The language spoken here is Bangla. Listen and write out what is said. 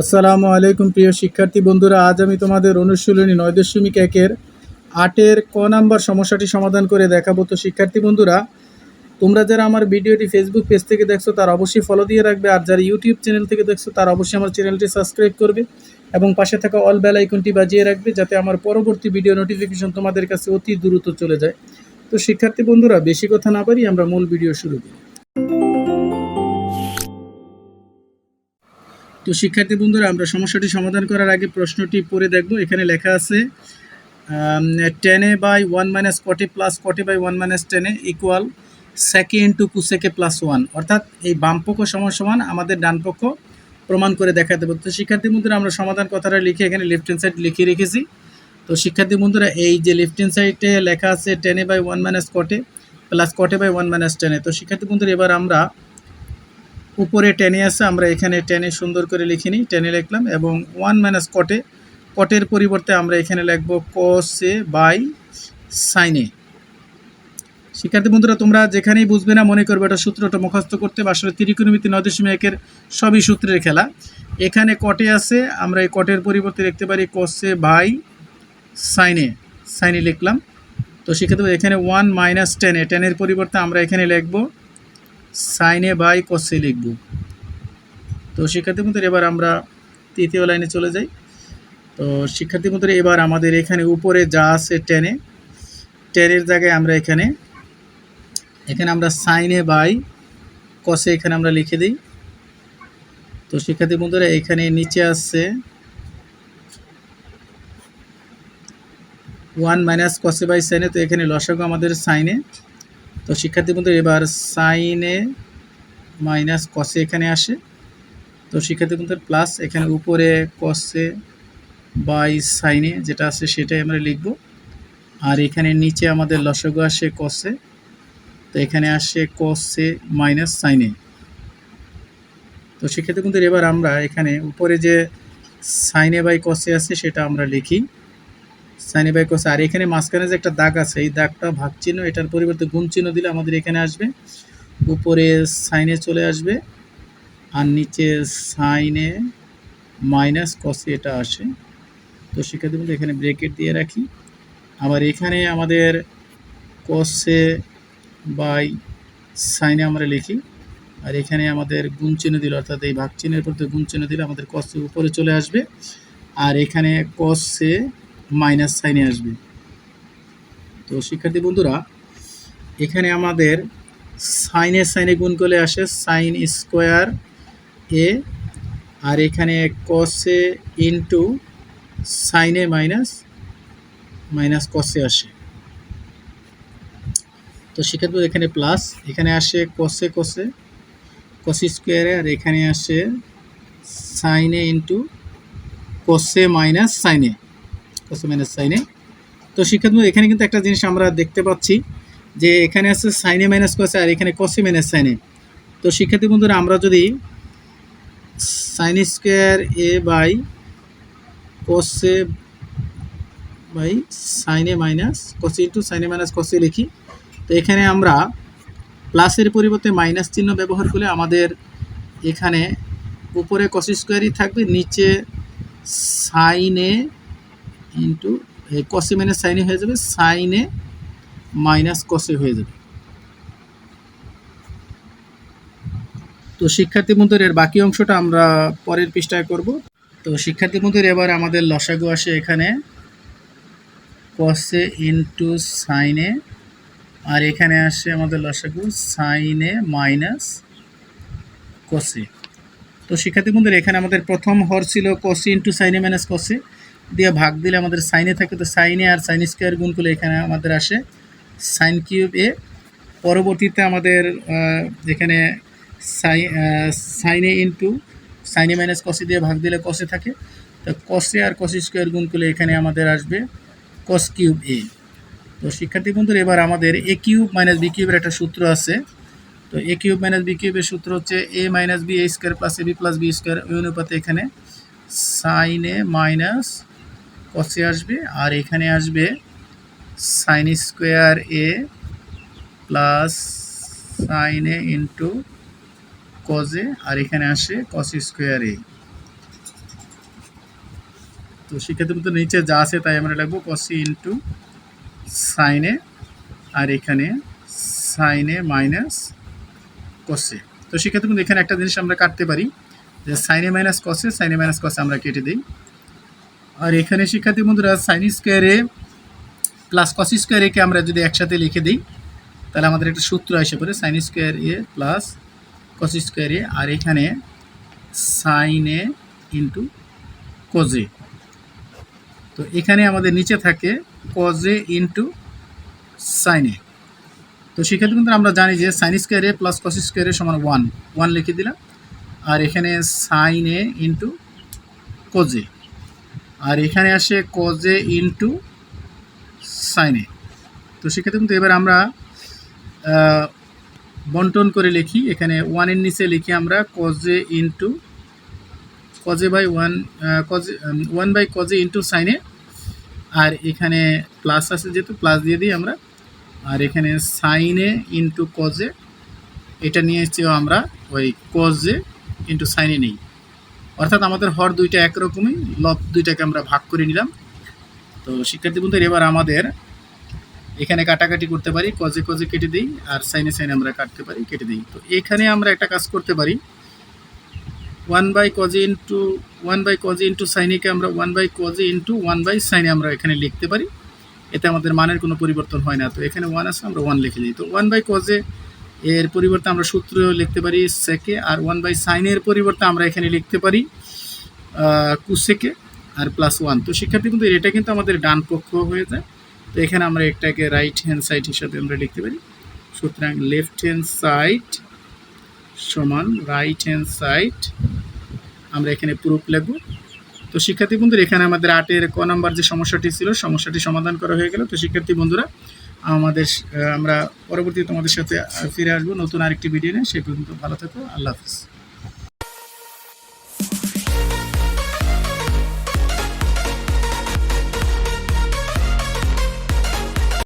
আসসালামু আলাইকুম প্রিয় শিক্ষার্থী বন্ধুরা, আজ আমি তোমাদের অনুশীলনী নয় দশমিক একের আটের ক নাম্বার সমস্যাটি সমাধান করে দেখাবো। তো শিক্ষার্থী বন্ধুরা, তোমরা যারা আমার ভিডিওটি ফেসবুক পেজ থেকে দেখছ, তার অবশ্যই ফলো দিয়ে রাখবে। আর যারা ইউটিউব চ্যানেল থেকে দেখছ, তার অবশ্যই আমার চ্যানেলটি সাবস্ক্রাইব করবে এবং পাশে থাকা অল বেল আইকনটি বাজিয়ে রাখবে, যাতে আমার পরবর্তী ভিডিও নোটিফিকেশন তোমাদের কাছে অতি দ্রুত চলে যায়। তো শিক্ষার্থী বন্ধুরা, বেশি কথা না পারি আমরা মূল ভিডিও শুরু করি। তো শিক্ষার্থী বন্ধুরা, আমরা সমস্যাটি সমাধান করার আগে প্রশ্নটি পড়ে দেখব। এখানে লেখা আছে tan A by one minus cot A plus cot A by one minus tan A equal sec A into cosec A plus one অর্থাৎ এই বামপক্ষ সমান সমান আমাদের ডানপক্ষ প্রমাণ করে দেখা দেবো তো শিক্ষার্থী বন্ধুরা, আমরা সমাধান কথাটা লিখে এখানে লেফট হ্যান্ড সাইড লিখে রেখেছি। তো শিক্ষার্থী বন্ধুরা, এই যে লেফট হ্যান্ড সাইডে লেখা আছে tan A by one minus cot A plus cot A by one minus tan A তো শিক্ষার্থী বন্ধুরা, এবার আমরা উপরে টেনে আছে, আমরা এখানে টেনে সুন্দর করে লিখে নিই টেনে লিখলাম এবং ওয়ান মাইনাস কটে কটের পরিবর্তে আমরা এখানে লিখব কসে বাই সাইনে শিক্ষার্থী বন্ধুরা, তোমরা যেখানেই বুঝবে না, মনে করবে এটা সূত্রটা মুখস্থ করতে বা আসলে ত্রিকোণমিতি নয় দশমিক একের সবই সূত্রের খেলা। এখানে কটে আছে, আমরা এই কটের পরিবর্তে লিখতে পারি কসে বাই সাইনে সাইনে লিখলাম। তো সেক্ষেত্রে এখানে ওয়ান মাইনাস টেনে টেনের পরিবর্তে আমরা এখানে লিখব সাইনে বাই কসে লিখব। তো শিক্ষার্থী বন্ধুরা এবার আমরা তৃতীয় লাইনে চলে যাই। তো শিক্ষার্থী বন্ধুরা এবার আমাদের এখানে উপরে যা আছে টেনে টেনের জায়গায় আমরা এখানে এখানে আমরা সাইনে বাই কসে এখানে আমরা লিখে দিই। তো শিক্ষার্থী বন্ধুরা, এখানে নিচে আছে ওয়ান মাইনাস কসে বাই সাইনে তো এখানে লসাগু আমাদের সাইনে তো শিক্ষার্থী বন্ধু এবার সাইনে মাইনাস কসে এখানে আসে। তো শিক্ষার্থী বন্ধুর প্লাস এখানে উপরে কসে বাই সাইনে যেটা আছে সেটাই আমরা লিখব। আর এখানে নিচে আমাদের লসগু আসে কসে তো এখানে আসে কসে মাইনাস সাইনে তো শিক্ষার্থী বন্ধুর, এবার আমরা এখানে উপরে যে সাইনে বাই কসে আছে সেটা আমরা লিখি। সাইনে বাই কোসে আর এখানে মাঝখানে যে একটা দাগ আছে, এই দাগটা ভাগ চিহ্ন, এটার পরিবর্তে গুণ চিহ্ন দিলে আমাদের এখানে আসবে। উপরে সাইনে চলে আসবে আর নিচে সাইনে মাইনাস কসে এটা আসে। তো সেক্ষেত্রে বলতে এখানে ব্রেকেট দিয়ে রাখি। আবার এখানে আমাদের কসে বাই সাইনে আমরা লিখি। আর এখানে আমাদের গুণ চিহ্ন দিল, অর্থাৎ এই ভাগ চিহ্নের পর গুণ চিহ্ন দিলে আমাদের কসে উপরে চলে আসবে। আর এখানে কসে মাইনাস সাইনে আসবে। তো শিক্ষার্থী বন্ধুরা, এখানে আমাদের সাইনের সাইনে গুণ করলে আসে সাইন স্কোয়ার এ আর এখানে কসে ইন্টু সাইনে মাইনাস মাইনাস কসে আসে। তো শিক্ষার্থী এখানে প্লাস এখানে আসে কসে কসে কসি স্কোয়ারে আর এখানে আসে সাইনে ইন্টু কসে মাইনাস সাইনে কসে মাইনাস সাইনে। তো শিক্ষার্থী এখানে কিন্তু একটা জিনিস আমরা দেখতে পাচ্ছি যে এখানে আছে সাইনে মাইনাস কসে আর এখানে কসে মাইনাস সাইনে। তো শিক্ষার্থী বন্ধুরা, আমরা যদি sine square A by cos A by sine A minus cos A into sine A minus cos A লিখি। তো এখানে আমরা প্লাসের পরিবর্তে মাইনাস চিহ্ন ব্যবহার করলে আমাদের এখানে উপরে কসি স্কোয়ারই থাকবে, নিচে সাইনে ইন্টু কসে মাইনাস সাইনে হয়ে যাবে সাইনে মাইনাস কসে হয়ে যাবে। তো শিক্ষার্থী বন্ধুর, এর বাকি অংশটা আমরা পরের পৃষ্ঠায় করব। তো শিক্ষার্থী বন্ধুর, এবার আমাদের লসাগু আসে এখানে। কসে ইন্টু সাইনে আর এখানে আসে আমাদের লসাগু সাইনে মাইনাস কসে তো শিক্ষার্থী বন্ধুরা, এখানে আমাদের প্রথম হর ছিল কসি ইন্টু সাইনে মাইনাস কসে দিয়ে ভাগ দিলে আমাদের সাইনে থাকে, তো সাইনে আর সাইন স্কোয়ার গুণ করলে এখানে আমাদের আসে সাইন কিউব এ। পরবর্তীতে আমাদের এখানে সাই সাইনে ইন্টু সাইনে মাইনাস কসে দিয়ে ভাগ দিলে কসে থাকে। তো কসে আর কসি স্কোয়ার গুণ করলে এখানে আমাদের আসবে কস কিউব এ তো শিক্ষার্থী বন্ধুরা, এবার আমাদের এ কিউব মাইনাস বি কিউবের একটা সূত্র আছে। তো এ কিউব মাইনাস বি কিউবের সূত্র হচ্ছে A minus B A square plus A B plus B square ওই অনুপাতে এখানে সাইনে মাইনাস কসে আসবে আর এখানে আসবে sine square A plus sine A into cos A আর এখানে আসে কস স্কোয়ার এ তো শিক্ষার্থী বন্ধু নিচে যা আছে তাই আমরা লিখব কসি ইন্টু সাইনে আর এখানে সাইনে মাইনাস কসে তো শিক্ষার্থী বন্ধু এখানে একটা জিনিস আমরা কাটতে পারি যে সাইনে মাইনাস কসে সাইনে মাইনাস কসে আমরা কেটে দিই। আর এখানে শিক্ষার্থী বন্ধুরা সাইন স্কোয়ারে প্লাস কস স্কোয়ারকে আমরা যদি একসাথে লিখে দিই, তাহলে আমাদের একটা সূত্র আসে পড়ে sine square A plus cos square A, আর এখানে সাইন এ ইন্টু কজে তো এখানে আমাদের নিচে থাকে কজে ইন্টু সাইনে তো সেক্ষেত্রে কিন্তু আমরা জানি যে sine square A plus cos square A সমান ওয়ান ওয়ান লিখে দিলাম। আর এখানে সাইন এ ইন্টু কজে আর এখানে আসে কজে ইন্টু সাইনে তো সেক্ষেত্রে কিন্তু এবার আমরা বন্টন করে লিখি। এখানে ওয়ানের নিচে লিখি আমরা cos A into cos A by one cos A one by cos A into sine A আর এখানে প্লাস আছে যেহেতু প্লাস দিয়ে দিই আমরা। আর এখানে সাইনে ইন্টু কজে এটা নিয়ে এসেছি আমরা ওই কজে ইন্টু সাইনে নেই। অর্থাৎ আমাদের হর দুইটা একরকমই লব দুইটাকে আমরা ভাগ করে নিলাম। তো শিক্ষার্থী বন্ধুরা, এবার আমাদের এখানে কাটাকাটি করতে পারি কজে কজে কেটে দিই, আর সাইনে সাইনে আমরা কাটতে পারি, কেটে দিই। তো এখানে আমরা একটা কাজ করতে পারি। One by cos A into one by cos A into সাইনেকে আমরা one by cos A into one by sine A আমরা এখানে লিখতে পারি। এতে আমাদের মানের কোনো পরিবর্তন হয় না। তো এখানে ওয়ান আছে, আমরা ওয়ান লিখে দিই। তো ওয়ান বাই কজে এর পরিবর্তে আমরা সূত্র লিখতে পারি সেকে, আর ওয়ান বাই সাইনের পরিবর্তে আমরা এখানে লিখতে পারি কুসেকে, আর প্লাস ওয়ান। তো শিক্ষার্থী, কিন্তু এটা কিন্তু আমাদের ডান পক্ষ হয়ে যায়। তো এখানে আমরা একটাকে রাইট হ্যান্ড সাইড হিসাবে আমরা লিখতে পারি। সুতরাং লেফট হ্যান্ড সাইড সমান রাইট হ্যান্ড সাইড আমরা এখানে প্রুফ লিখব। তো শিক্ষার্থী বন্ধুরা, এখানে আমাদের আটের ক নাম্বার যে সমস্যাটি ছিল, সমস্যাটি সমাধান করা হয়ে গেল। তো শিক্ষার্থী বন্ধুরা আমাদের আমরা পরবর্তী তোমাদের সাথে ফিরে আসব নতুন আরেকটি ভিডিও নিয়ে। সে পর্যন্ত ভালো থাকো। আল্লাহ হাফিজ।